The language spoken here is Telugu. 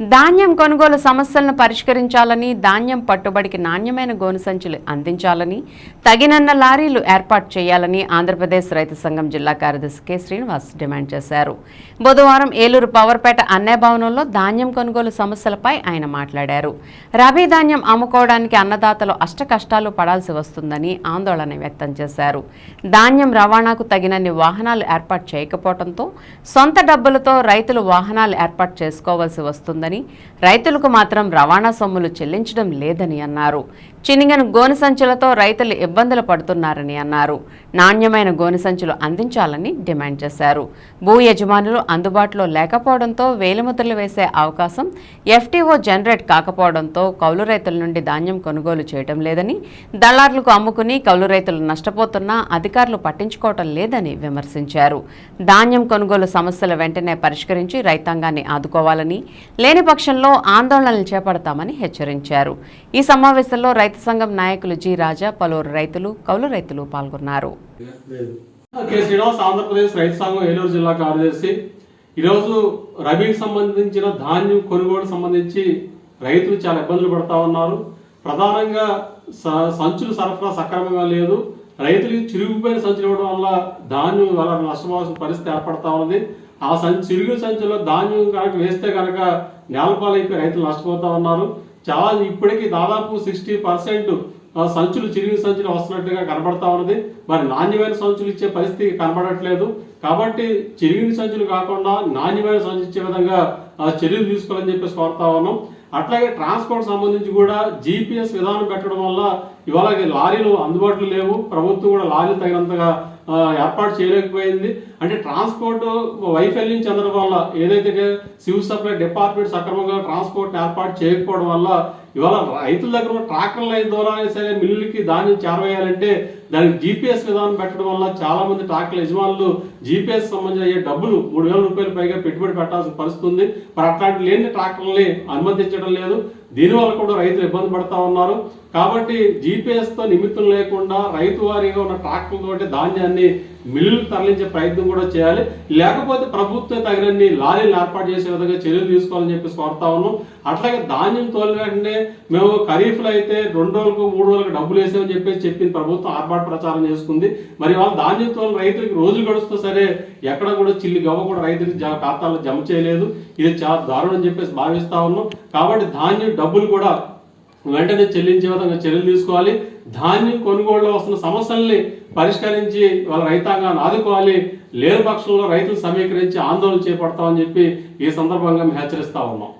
ధాన్యం కొనుగోలు సమస్యలను పరిష్కరించాలని ధాన్యం పట్టుబడికి నాణ్యమైన గోను సంచులు అందించాలని తగినన్న లారీలు ఏర్పాటు చేయాలని ఆంధ్రప్రదేశ్ రైతు సంఘం జిల్లా కార్యదర్శి కె శ్రీనివాస్ డిమాండ్ చేశారు. బుధవారం ఏలూరు పవర్పేట అన్నయ భవనంలో ధాన్యం కొనుగోలు సమస్యలపై ఆయన మాట్లాడారు. రబీ ధాన్యం అమ్ముకోవడానికి అన్నదాతలు అష్ట కష్టాలు పడాల్సి వస్తుందని ఆందోళన వ్యక్తం చేశారు. ధాన్యం రవాణాకు తగినన్ని వాహనాలు ఏర్పాటు చేయకపోవడంతో సొంత డబ్బులతో రైతులు వాహనాలు ఏర్పాటు చేసుకోవాల్సి వస్తుందని రైతులకు మాత్రం రవాణా సొమ్ములు చెల్లించడం లేదని అన్నారు. చినిగిన గోనె సంచులతో రైతులు ఇబ్బందులు పడుతున్నారని అన్నారు. నాణ్యమైన గోనె సంచులు అందించాలని డిమాండ్ చేశారు. భూ యజమానులు అందుబాటులో లేకపోవడంతో వేలిముద్రలు వేసే అవకాశం ఎఫ్టీఓ జనరేట్ కాకపోవడంతో కౌలు రైతుల నుండి ధాన్యం కొనుగోలు చేయడం లేదని దళారులకు అమ్ముకుని కౌలు రైతులు నష్టపోతున్నా అధికారులు పట్టించుకోవటం లేదని విమర్శించారు. ధాన్యం కొనుగోలు సమస్యలు వెంటనే పరిష్కరించి రైతాంగాన్ని ఆదుకోవాలని లేని లేని పక్షంలో ఆందోళనలు చేపడతామని హెచ్చరించారు. ఈ సమావేశంలో రైతు సంఘం నాయకులు జి రాజా పలువురు రైతులు కౌలు రైతులు పాల్గొన్నారు. ఆంధ్రప్రదేశ్ రైతు సంఘం ఏలూరు జిల్లా కార్యదర్శి. ఈరోజు రబీకి సంబంధించిన ధాన్యం కొనుగోలు సంబంధించి రైతులు చాలా ఇబ్బందులు పడతా ఉన్నారు. ప్రధానంగా సంచులు సరఫరా సక్రమంగా లేదు. రైతులకి చిరిగిపోయిన సంచులు ఇవ్వడం వల్ల ధాన్యం వల్ల నష్టపోవాల్సిన పరిస్థితి ఏర్పడతా ఉంది ఆ సంచి చిరుగు సంచుల్లో ధాన్యం కనుక వేస్తే కనుక నేలపాలైపోయి రైతులు నష్టపోతా ఉన్నారు. చాలా ఇప్పటికీ దాదాపు సిక్స్టీ పర్సెంట్ సంచులు చిరిగిన సంచులు వస్తున్నట్టుగా కనబడతా ఉన్నది. మరి నాణ్యమైన సంచులు ఇచ్చే పరిస్థితి కనబడట్లేదు. కాబట్టి చిరిగిన సంచులు కాకుండా నాణ్యమైన సంచులు ఇచ్చే విధంగా చర్యలు తీసుకోవాలని చెప్పేసి కోరుతా ఉన్నాం. అట్లాగే ట్రాన్స్పోర్ట్ సంబంధించి కూడా జీపీఎస్ విధానం పెట్టడం వల్ల ఇవాళ లారీలు అందుబాటులో లేవు. ప్రభుత్వం కూడా లారీలు తగినంతగా ఏర్పాటు చేయలేకపోయింది. అంటే ట్రాన్స్పోర్ట్ వైఫల్యం చెందడం వల్ల ఏదైతే సివిల్ సప్లై డిపార్ట్మెంట్ సక్రమంగా ట్రాన్స్పోర్ట్ ఏర్పాటు చేయకపోవడం వల్ల ఇవాళ రైతుల దగ్గర ఉన్న ట్రాక్టర్ లైన్ ద్వారా సరే మిల్లులకి ధాన్యం చేరవేయాలంటే దానికి జీపీఎస్ విధానం పెట్టడం వల్ల చాలా మంది ట్రాక్టర్ యజమానులు జీపీఎస్ సంబంధించిన అయ్యే డబ్బులు మూడు వేల రూపాయలు పైగా పెట్టుబడి పెట్టాల్సిన పరిస్థితి ఉంది. మరి అట్లాంటి లేని ట్రాక్టర్ని అనుమతించడం లేదు. దీనివల్ల కూడా రైతులు ఇబ్బంది పడతా ఉన్నారు. కాబట్టి జీపీఎస్తో నిమిత్తం లేకుండా రైతు వారీగా ఉన్న ట్రాక్టర్ల ధాన్యాన్ని మిల్లులు తరలించే ప్రయత్నం కూడా చేయాలి. లేకపోతే ప్రభుత్వం తగినన్ని లారీలు ఏర్పాటు చేసే విధంగా చర్యలు తీసుకోవాలని చెప్పేసి కోరుతా ఉన్నాం. అట్లాగే ధాన్యం తోలిన వెంటనే మేము ఖరీఫ్లో అయితే రెండు రోజులకు మూడు రోజులకు డబ్బులు వేసామని చెప్పేసి చెప్పింది ప్రభుత్వం ఆర్భాట ప్రచారం చేసుకుంది. మరి వాళ్ళ ధాన్యం తోలిన రైతులకి రోజులు గడుస్తూ సరే ఎక్కడ కూడా చిల్లి గవ్వ కూడా రైతులకి జ- ఖాతాలో జమ చేయలేదు. ఇది చాలా దారుణం అని చెప్పేసి భావిస్తా ఉన్నాం. కాబట్టి ధాన్యం డబ్బులు కూడా వెంటనే చెల్లించే విధంగా చర్యలు తీసుకోవాలి. ధాన్యం కొనుగోలులో వస్తున్న సమస్యల్ని పరిష్కరించి వాళ్ళ రైతాంగాన్ని ఆదుకోవాలి. లేని పక్షంలో రైతులు సమీకరించి ఆందోళన చేపడతామని చెప్పి ఈ సందర్భంగా మేము హెచ్చరిస్తా ఉన్నాం.